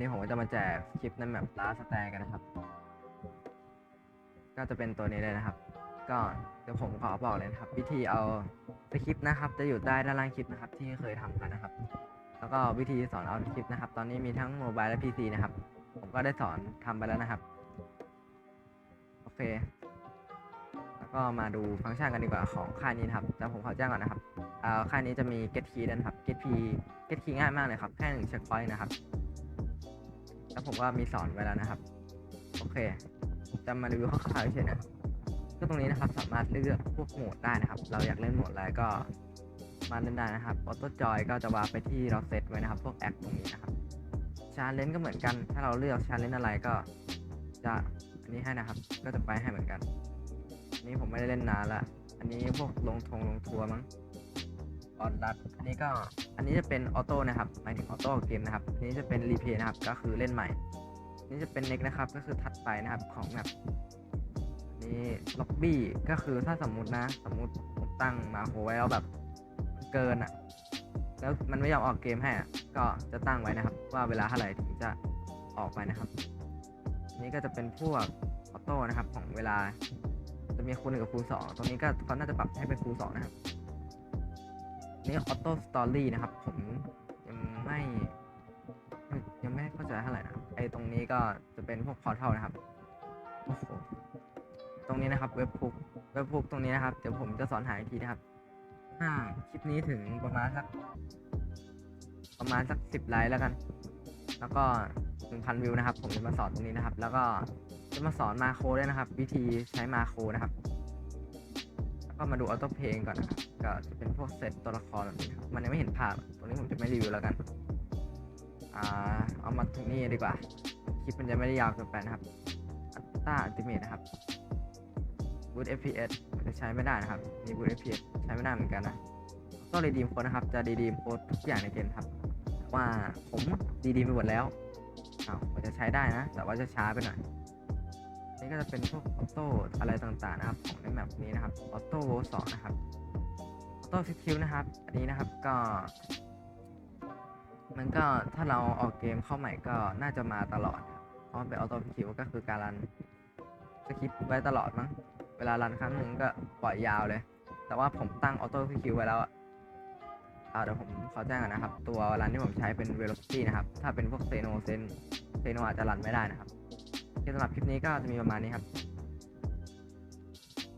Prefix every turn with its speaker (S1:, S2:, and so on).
S1: นี่ผมก็จะมาแจกคลิปในแมปลาสแตกันนะครับ ก็จะเป็นตัวนี้เลยนะครับ ก็เดี๋ยวผมขอบอกเลยนะครับ วิธีเอาสคริปต์นะครับ จะอยู่ใต้ด้านล่างคลิปนะครับ ที่เคยทำกันนะครับ แล้วก็วิธีสอนเอาคลิปนะครับ ตอนนี้มีทั้งโมบายและ PC นะครับ ผมก็ได้สอนทำไปแล้วนะครับ โอเค แล้วก็มาดูฟังก์ชันกันดีกว่าของค่ายนี้นะครับแต่ผมขอแจ้งก่อนนะครับเอ่อค่ายนี้จะมี get key นะครับ get key get key ง่ายมากเลยครับ แค่หนึ่ง checkpoint นะครับ แล้วผมก็มีสอนไว้แล้วนะครับ โอเคจะมารีวิวคร่าวๆเฉยนะก็ตรงนี้นะครับสามารถเลือกพวกโหมดได้นะครับ เราอยากเล่นโหมดอะไรก็มาเล่นได้นะครับออโต้จอยก็จะวางไปที่เราเซตไว้นะครับ พวกแอปตรงนี้นะครับชาเลนจ์ก็เหมือนกัน ถ้าเราเลือกชาเลนจ์อะไรก็จะอันนี้ให้นะครับ ก็จะไปให้เหมือนกันอันนี้ผมไม่ได้เล่นนานละ อันนี้พวกลงทงลงทัวร์มั้ง ออนรัดอันนี้ก็อันนี้จะเป็นออโต้นะครับหมายถึงออโต้เกมนะครับอันนี้จะเป็นรีเพย์นะครับก็คือเล่นใหม่อันนี้จะเป็นเน็กนะครับก็คือทัดไปนะครับของแบบนี้ล็อบบี้ก็คือถ้าสมมุตินะ สมมุติผมตั้งมาโฮไว้แล้วแบบเกินอะแล้วมันไม่ยอมออกเกมให้อะก็จะตั้งไว้นะครับ ว่าเวลาเท่าไหร่ถึงจะออกไปนะครับนนี้ก็จะเป็นพวกออโต้นะครับของเวลา จะมีคูณหนึ่งกับคูณสองตรงนี้ก็เขาน่าจะปรับให้เป็นคูณสองนะครับ นี่ออโต้สตอรี่นะครับ ผมยังไม่ ยังไม่เข้าใจเท่าไหร่นะไอตรงนี้ก็จะเป็นพวกพอร์ทัลนะครับโอ้โหตรงนี้นะครับ เว็บพุกเว็บพุกตรงนี้นะครับ เดี๋ยวผมจะสอนหาอีกทีนะครับถ้าคลิปนี้ถึงประมาณสัก ประมาณสักสิบไลค์แล้วกัน แล้วก็หนึ่งพันวิวนะครับ ผมจะมาสอนตรงนี้นะครับ แล้วก็จะมาสอนมาโครด้วยนะครับ วิธีใช้มาโครนะครับ ก็มาดูออโต้เพลงก่อนนะครับก็จะเป็นพวกเซตตัวละครแบบนี้ครับมันยังไม่เห็นภาพตรงนี้ผมจะไม่รีวิวแล้วกัน อ่า เอามาถึงนี่ดีกว่า คลิปมันจะไม่ได้ยาวเกินไปนะครับอัตราอัติเมตนะครับบูต FPS มันจะใช้ไม่ได้นะครับมีบูต FPS ใช้ไม่ได้เหมือนกันนะก็รีดีมโค้ดนะครับ จะรีดีมโค้ดทุกอย่างในเกมครับ ว่าผมรีดีมไปหมดแล้วอ้าวจะใช้ได้นะ แต่ว่าจะช้าไปหน่อย นี่ก็จะเป็นพวกออโต้อะไรต่างๆนะครับของในแมปนี้นะครับออโต้โวสองนะครับออโต้ฟิคิวนะครับ อันนี้นะครับก็ มันก็ถ้าเราออกเกมเข้าใหม่ก็น่าจะมาตลอดครับเพราะเป็นออโต้ฟิคิวก็คือการรันสคริปต์ไว้ตลอดมั้งเวลารันครั้งหนึ่งก็ปล่อยยาวเลย แต่ว่าผมตั้งออโต้ฟิคิวไว้แล้วอ่าเดี๋ยวผมขอแจ้งก่อนนะครับ ตัวรันที่ผมใช้เป็น velocity นะครับ ถ้าเป็นพวกเซโนเซนเซโนอาจจะรันไม่ได้นะครับ สำหรับคลิปนี้ก็จะมีประมาณนี้ครับ